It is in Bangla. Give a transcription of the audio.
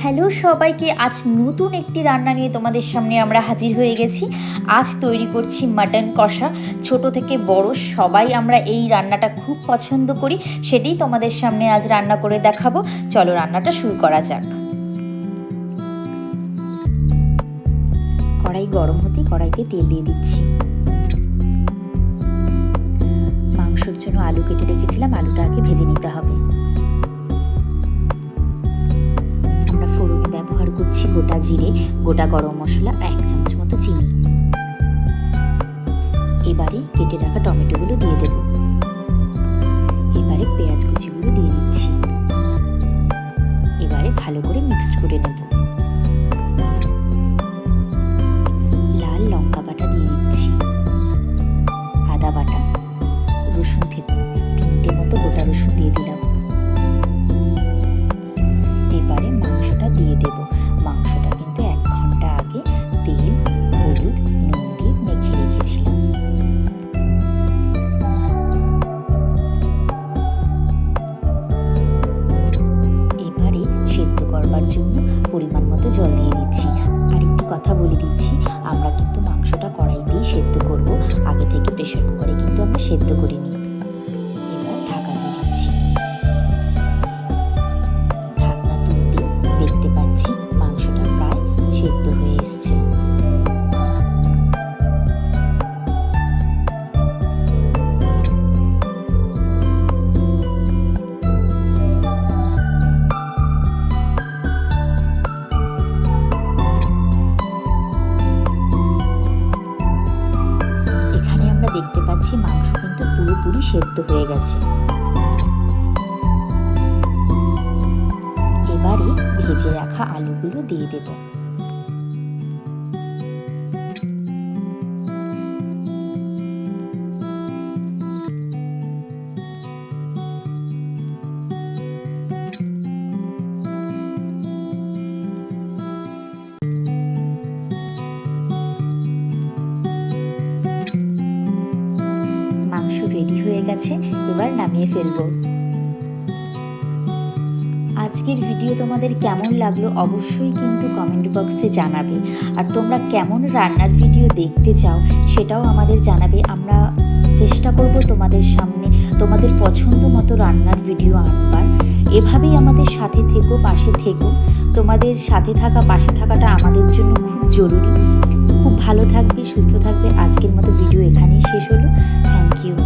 হ্যালো সবাইকে, আজ নতুন একটি রান্না নিয়ে তোমাদের সামনে আমরা হাজির হয়ে গেছি। আজ তৈরি করছি মাটন কষা। ছোট থেকে বড় সবাই আমরা এই রান্নাটা খুব পছন্দ করি সেটাই তোমাদের সামনে আজ রান্না করে দেখাবো। চলো রান্নাটা শুরু করা যাক। কড়াই গরম হতে কড়াইতে তেল দিয়ে দিচ্ছি। মাংসের জন্য আলু কেটে রেখেছিলাম, আলুটা আগে ভেজে নিতে হবে। করছি গোটা জিরে, গোটা গরম মশলা আর এক চামচ মতো চিনি। এবারে কেটে রাখা টমেটোগুলো দিয়ে দেব। এবারে পেঁয়াজ কুচিগুলো দিয়ে দিচ্ছি। এবারে ভালো করে মিক্সড করে নেব। লাল লঙ্কা বাটা দিয়ে দিচ্ছি। আদা বাটা, রসুন থেকে তিনটে মতো গোটা রসুন দিয়ে দিলাম। মতো জল দিয়ে দিচ্ছি। আর একটি কথা বলে দিচ্ছি। আমরা কিন্তু মাংসটা কড়াইতেই সেদ্ধ করব। দেখতে পাচ্ছি মাংস কিন্তু পুরোপুরি সেদ্ধ হয়ে গেছে। এবারে ভেজে রাখা আলুগুলো দিয়ে দেব। হয়ে গেছে এবার নামিয়ে ফেলব। আজকের ভিডিও তোমাদের কেমন লাগল অবশ্যই কিন্তু কমেন্ট বক্সে জানাবে। আর তোমরা কেমন রান্নার ভিডিও দেখতে চাও সেটাও আমাদের জানাবে। আমরা চেষ্টা করব তোমাদের সামনে তোমাদের পছন্দ মতো রান্নার ভিডিও আনবার। এভাবেই আমাদের সাথে থেকো, পাশে থেকো। তোমাদের সাথে থাকা, পাশে থাকাটা আমাদের জন্য খুব জরুরি। খুব ভালো থাকবে, সুস্থ থাকবে। আজকের মতো ভিডিও এখানেই শেষ হলো। Thank you